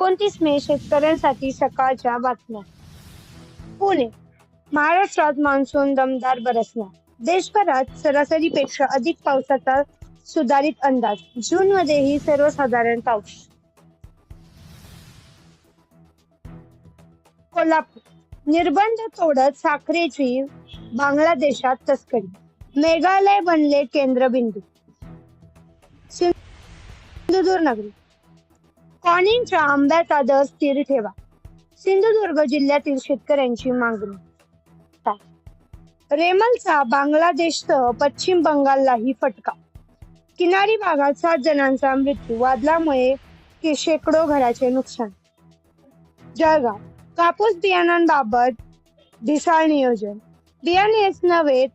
एकोणतीस मे शेतकऱ्यांसाठी सकाळच्या बातम्या. पुणे. महाराष्ट्रात मान्सून दमदार बरसणार. देशभरात सरासरीपेक्षा अधिक पावसाचा सुधारित अंदाज. जून मध्येही सर्वसाधारण पाऊस. कोल्हापूर. निर्बंध तोडत साखरेची बांगलादेशात तस्करी. मेघालय बनले केंद्रबिंदू. सिंधुदुर्ग नगरी. कॉनिंगच्या आंब्याचा दर स्थिर ठेवा. सिंधुदुर्ग जिल्ह्यातील शेतकऱ्यांची मागणी. रेमलचा बांगलादेशसह पश्चिम बंगाललाही फटका. किनारी भागात सात जणांचा मृत्यू वादळामुळे शेकडो घराचे नुकसान. जळगाव कापूस बियाणांबाबत ढिसाळ नियोजन. बियाणेच नव्हे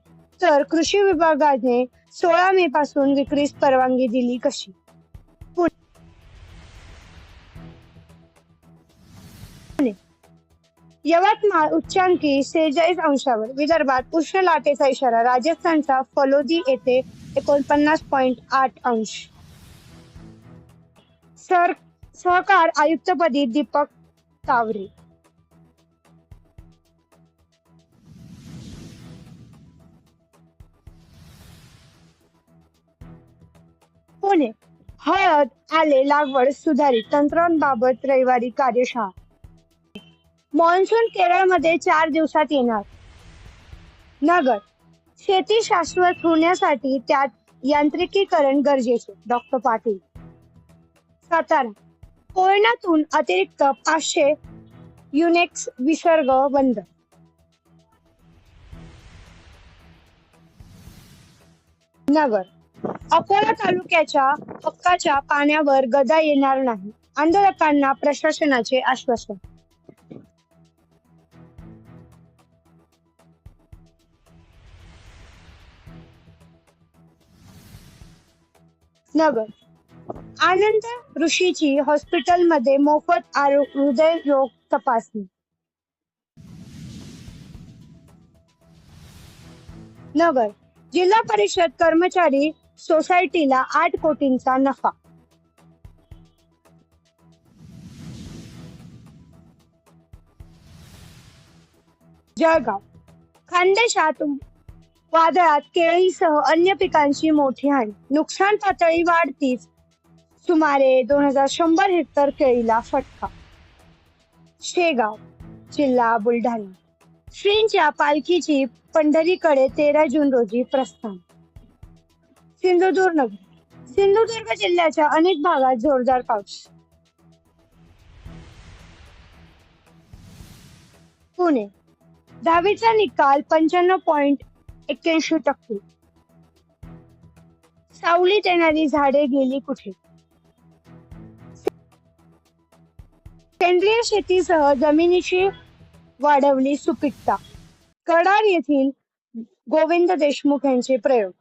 तर कृषी विभागाने सोळा मे पासून विक्रीस परवानगी दिली कशी? यवतमाळ उच्चांकी सेहेचाळीस अंशावर विदर्भात उष्ण लाटेचा इशारा राजस्थानचा फलोदी येथे एकोणपन्नास पॉईंट आठ अंश. सर सहकार आयुक्तपदी दीपक तावरे. पुणे हळद आले लागवड सुधारित तंत्रांबाबत रविवारी कार्यशाळा. मान्सून केरळमध्ये चार दिवसात येणार. नगर. शेती शाश्वत होण्यासाठी त्यात यांत्रिकीकरण गरजेचे डॉक्टर पाटील. सातारा. कोयनातून अतिरिक्त पाचशे युनेक्स विसर्ग बंद. नगर. अकोला तालुक्याच्या हक्काच्या पाण्यावर गदा येणार नाही. आंदोलकांना प्रशासनाचे आश्वासन. नगर. आनंद ऋषीची हॉस्पिटलमध्ये मोफत आरो हृदयरोग तपासणी. नगर. जिल्हा परिषद कर्मचारी सोसायटीला आठ कोटींचा नफा. जळगाव. खानदेशात वादळात केळीसह अन्य पिकांची मोठी हानी. नुकसान पातळी वाढतीच. सुमारे दोन हजार शंभर हेक्टर केळीला फटका. शेगाव जिल्हा बुलढाणा. श्रींच्या पालखीची पंढरीकडे तेरा जून रोजी प्रस्थान. सिंधुदुर्ग नगर. सिंधुदुर्ग जिल्ह्याच्या अनेक भागात जोरदार पाऊस. पुणे. दहावीचा निकाल पंच्याण्णव पॉइंट एक्क्याऐंशी टक्के. सावलीत येणारी झाडे गेली कुठे? सेंद्रिय शेतीसह जमिनीची वाढवली सुपीकता. कडार येथील गोविंद देशमुख यांचे प्रयोग.